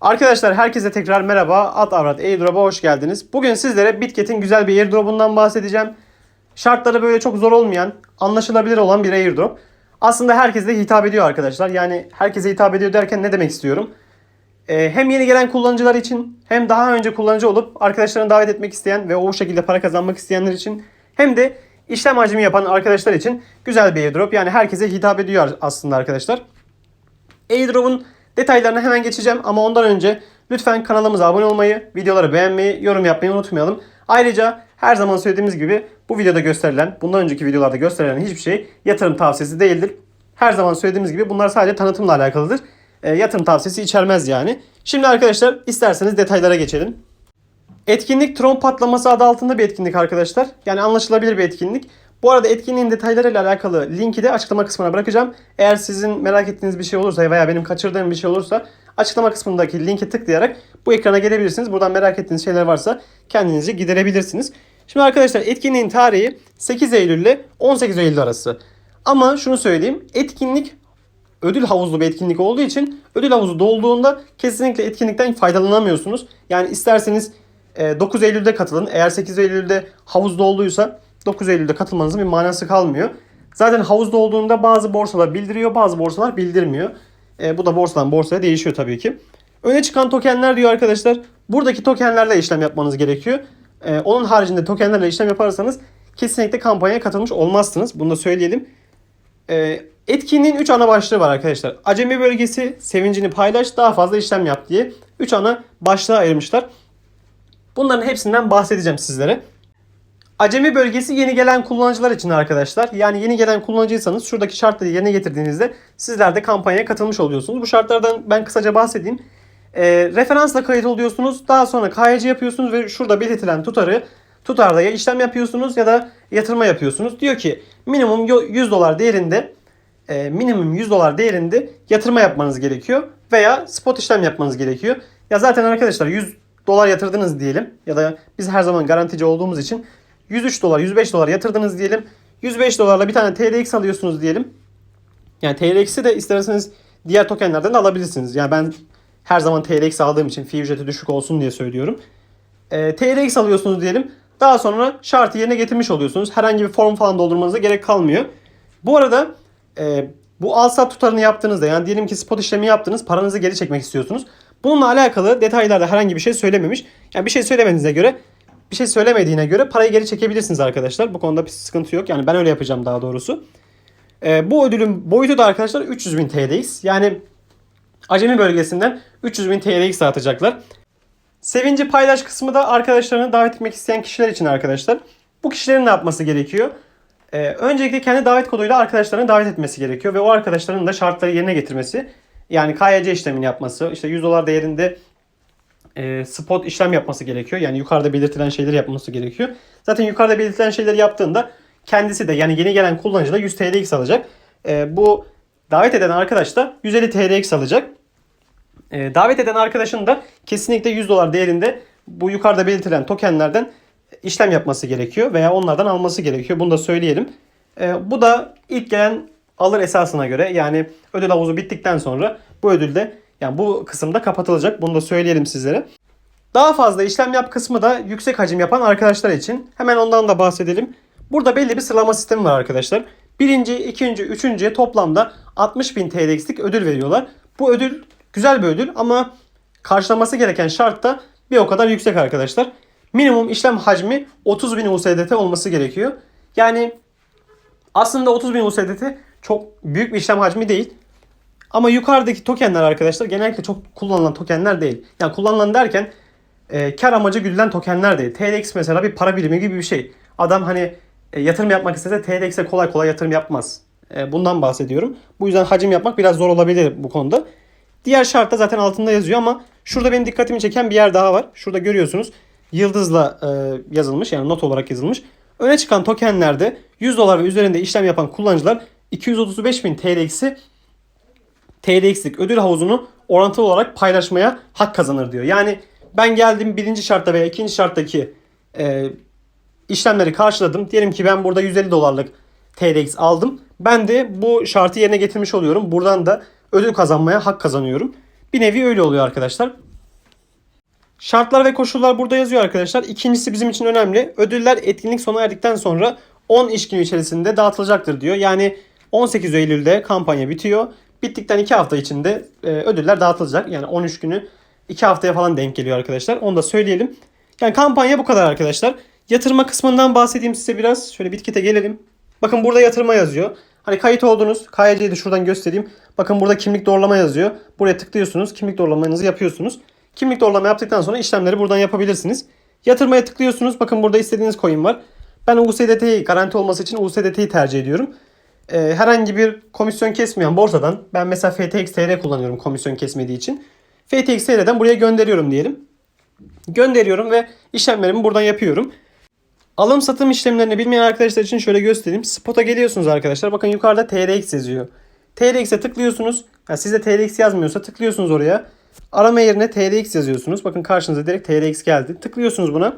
Arkadaşlar herkese tekrar merhaba. At Avrat Airdrop'a hoş geldiniz. Bugün sizlere Bitket'in güzel bir airdrop'undan bahsedeceğim. Şartları böyle çok zor olmayan, anlaşılabilir olan bir airdrop. Aslında herkese hitap ediyor arkadaşlar. Yani herkese hitap ediyor derken ne demek istiyorum? Ee, hem yeni gelen kullanıcılar için hem daha önce kullanıcı olup arkadaşlarını davet etmek isteyen ve o şekilde para kazanmak isteyenler için hem de işlem hacmi yapan arkadaşlar için güzel bir airdrop. Yani herkese hitap ediyor aslında arkadaşlar. Airdrop'un detaylarına hemen geçeceğim ama ondan önce lütfen kanalımıza abone olmayı, videoları beğenmeyi, yorum yapmayı unutmayalım. Ayrıca her zaman söylediğimiz gibi bu videoda gösterilen, bundan önceki videolarda gösterilen hiçbir şey yatırım tavsiyesi değildir. Her zaman söylediğimiz gibi bunlar sadece tanıtımla alakalıdır. E, yatırım tavsiyesi içermez yani. Şimdi arkadaşlar isterseniz detaylara geçelim. Etkinlik Tron patlaması adı altında bir etkinlik arkadaşlar. Yani anlaşılabilir bir etkinlik. Bu arada etkinliğin detaylarıyla alakalı linki de açıklama kısmına bırakacağım. Eğer sizin merak ettiğiniz bir şey olursa veya benim kaçırdığım bir şey olursa açıklama kısmındaki linki tıklayarak bu ekrana gelebilirsiniz. Buradan merak ettiğiniz şeyler varsa kendinizi giderebilirsiniz. Şimdi arkadaşlar etkinliğin tarihi 8 Eylül ile 18 Eylül arası. Ama şunu söyleyeyim. Etkinlik ödül havuzlu bir etkinlik olduğu için ödül havuzu dolduğunda kesinlikle etkinlikten faydalanamıyorsunuz. Yani isterseniz e, 9 Eylül'de katılın. Eğer 8 Eylül'de havuz dolduysa 9 Eylül'de katılmanızın bir manası kalmıyor. Zaten havuz dolduğunda bazı borsalar bildiriyor, bazı borsalar bildirmiyor. E, bu da borsadan borsaya değişiyor tabii ki. Öne çıkan tokenler diyor arkadaşlar. Buradaki tokenlerle işlem yapmanız gerekiyor. E, onun haricinde tokenlerle işlem yaparsanız kesinlikle kampanyaya katılmış olmazsınız. Bunu da söyleyelim. E, etkinliğin 3 ana başlığı var arkadaşlar. Acemi bölgesi, sevincini paylaş, daha fazla işlem yap diye 3 ana başlığa ayırmışlar. Bunların hepsinden bahsedeceğim sizlere. Acemi bölgesi yeni gelen kullanıcılar için arkadaşlar. Yani yeni gelen kullanıcıysanız şuradaki şartları yerine getirdiğinizde sizler de kampanyaya katılmış oluyorsunuz. Bu şartlardan ben kısaca bahsedeyim. E, referansla kayıt oluyorsunuz. Daha sonra KYC yapıyorsunuz ve şurada belirtilen tutarı tutarda ya işlem yapıyorsunuz ya da yatırma yapıyorsunuz. Diyor ki minimum 100 dolar değerinde e, minimum 100 dolar değerinde yatırma yapmanız gerekiyor veya spot işlem yapmanız gerekiyor. Ya zaten arkadaşlar 100 dolar yatırdınız diyelim ya da biz her zaman garantici olduğumuz için 103 dolar 105 dolar yatırdınız diyelim. 105 dolarla bir tane TRX alıyorsunuz diyelim. Yani TRX'i de isterseniz diğer tokenlerden de alabilirsiniz. Yani ben her zaman TRX aldığım için fee ücreti düşük olsun diye söylüyorum. E, TRX alıyorsunuz diyelim. Daha sonra şartı yerine getirmiş oluyorsunuz. Herhangi bir form falan doldurmanıza gerek kalmıyor. Bu arada e, bu al sat tutarını yaptığınızda yani diyelim ki spot işlemi yaptınız paranızı geri çekmek istiyorsunuz. Bununla alakalı detaylarda herhangi bir şey söylememiş. Yani bir şey söylemediğinize göre bir şey söylemediğine göre parayı geri çekebilirsiniz arkadaşlar. Bu konuda bir sıkıntı yok. Yani ben öyle yapacağım daha doğrusu. E, bu ödülün boyutu da arkadaşlar 300 bin TLX. Yani acemi bölgesinden 300 bin TLX dağıtacaklar. Sevinci paylaş kısmı da arkadaşlarını davet etmek isteyen kişiler için arkadaşlar. Bu kişilerin ne yapması gerekiyor? Ee, öncelikle kendi davet koduyla arkadaşlarını davet etmesi gerekiyor ve o arkadaşların da şartları yerine getirmesi. Yani KYC işlemini yapması, işte 100 dolar değerinde e, spot işlem yapması gerekiyor. Yani yukarıda belirtilen şeyleri yapması gerekiyor. Zaten yukarıda belirtilen şeyleri yaptığında kendisi de yani yeni gelen kullanıcı da 100 TLX alacak. E, bu davet eden arkadaş da 150 TLX alacak. E, davet eden arkadaşın da kesinlikle 100 dolar değerinde bu yukarıda belirtilen tokenlerden işlem yapması gerekiyor veya onlardan alması gerekiyor. Bunu da söyleyelim. Bu da ilk gelen alır esasına göre yani ödül havuzu bittikten sonra bu ödülde yani bu kısımda kapatılacak. Bunu da söyleyelim sizlere. Daha fazla işlem yap kısmı da yüksek hacim yapan arkadaşlar için. Hemen ondan da bahsedelim. Burada belli bir sıralama sistemi var arkadaşlar. Birinci, ikinci, üçüncüye toplamda 60.000 TL'lik ödül veriyorlar. Bu ödül güzel bir ödül ama karşılaması gereken şart da bir o kadar yüksek arkadaşlar. Minimum işlem hacmi 30.000 USDT olması gerekiyor. Yani aslında 30.000 USDT çok büyük bir işlem hacmi değil. Ama yukarıdaki tokenler arkadaşlar genellikle çok kullanılan tokenler değil. Yani kullanılan derken e, kar amacı güdülen tokenler değil. TRX mesela bir para birimi gibi bir şey. Adam hani e, yatırım yapmak istese TRX'e kolay kolay yatırım yapmaz. E, bundan bahsediyorum. Bu yüzden hacim yapmak biraz zor olabilir bu konuda. Diğer şartta zaten altında yazıyor ama şurada benim dikkatimi çeken bir yer daha var. Şurada görüyorsunuz yıldızla e, yazılmış yani not olarak yazılmış. Öne çıkan tokenlerde 100 dolar ve üzerinde işlem yapan kullanıcılar 235 bin TLX'i TLX'lik ödül havuzunu orantılı olarak paylaşmaya hak kazanır diyor. Yani ben geldim birinci şartta veya ikinci şarttaki e, işlemleri karşıladım. Diyelim ki ben burada 150 dolarlık TLX aldım. Ben de bu şartı yerine getirmiş oluyorum. Buradan da ödül kazanmaya hak kazanıyorum. Bir nevi öyle oluyor arkadaşlar. Şartlar ve koşullar burada yazıyor arkadaşlar. İkincisi bizim için önemli. Ödüller etkinlik sona erdikten sonra 10 iş günü içerisinde dağıtılacaktır diyor. Yani 18 Eylül'de kampanya bitiyor. Bittikten 2 hafta içinde e, ödüller dağıtılacak. Yani 13 günü 2 haftaya falan denk geliyor arkadaşlar. Onu da söyleyelim. Yani kampanya bu kadar arkadaşlar. Yatırma kısmından bahsedeyim size biraz. Şöyle bitkete gelelim. Bakın burada yatırma yazıyor. Hani kayıt oldunuz. KYC'yi de şuradan göstereyim. Bakın burada kimlik doğrulama yazıyor. Buraya tıklıyorsunuz. Kimlik doğrulamanızı yapıyorsunuz. Kimlik doğrulama yaptıktan sonra işlemleri buradan yapabilirsiniz. Yatırmaya tıklıyorsunuz. Bakın burada istediğiniz coin var. Ben USDT'yi garanti olması için USDT'yi tercih ediyorum. Ee, herhangi bir komisyon kesmeyen borsadan ben mesela FTX TR kullanıyorum komisyon kesmediği için. FTX TR'den buraya gönderiyorum diyelim. Gönderiyorum ve işlemlerimi buradan yapıyorum. Alım satım işlemlerini bilmeyen arkadaşlar için şöyle göstereyim. Spot'a geliyorsunuz arkadaşlar. Bakın yukarıda TRX yazıyor. TRX'e tıklıyorsunuz. Yani sizde TRX yazmıyorsa tıklıyorsunuz oraya. Arama yerine TRX yazıyorsunuz. Bakın karşınıza direkt TRX geldi. Tıklıyorsunuz buna.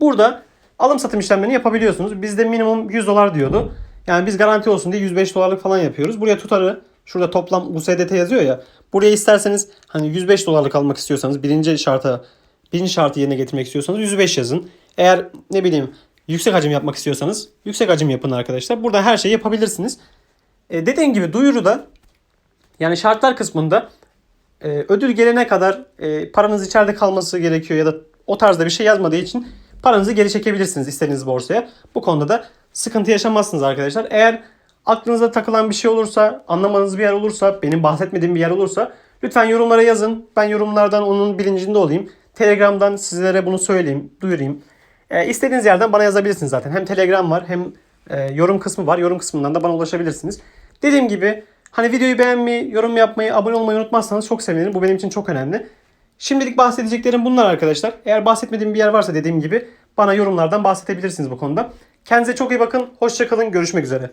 Burada alım satım işlemlerini yapabiliyorsunuz. Bizde minimum 100 dolar diyordu. Yani biz garanti olsun diye 105 dolarlık falan yapıyoruz. Buraya tutarı şurada toplam USDT yazıyor ya. Buraya isterseniz hani 105 dolarlık almak istiyorsanız birinci şarta birinci şartı yerine getirmek istiyorsanız 105 yazın. Eğer ne bileyim yüksek hacim yapmak istiyorsanız yüksek hacim yapın arkadaşlar. Burada her şeyi yapabilirsiniz. E, dediğim gibi duyuruda yani şartlar kısmında e, ödül gelene kadar e, paranız içeride kalması gerekiyor ya da o tarzda bir şey yazmadığı için paranızı geri çekebilirsiniz istediğiniz borsaya. Bu konuda da sıkıntı yaşamazsınız arkadaşlar. Eğer aklınıza takılan bir şey olursa, anlamanız bir yer olursa, benim bahsetmediğim bir yer olursa lütfen yorumlara yazın. Ben yorumlardan onun bilincinde olayım. Telegram'dan sizlere bunu söyleyeyim, duyurayım. E, istediğiniz yerden bana yazabilirsiniz zaten. Hem Telegram var hem e, yorum kısmı var. Yorum kısmından da bana ulaşabilirsiniz. Dediğim gibi hani videoyu beğenmeyi, yorum yapmayı, abone olmayı unutmazsanız çok sevinirim. Bu benim için çok önemli. Şimdilik bahsedeceklerim bunlar arkadaşlar. Eğer bahsetmediğim bir yer varsa dediğim gibi bana yorumlardan bahsedebilirsiniz bu konuda. Kendinize çok iyi bakın. Hoşçakalın. Görüşmek üzere.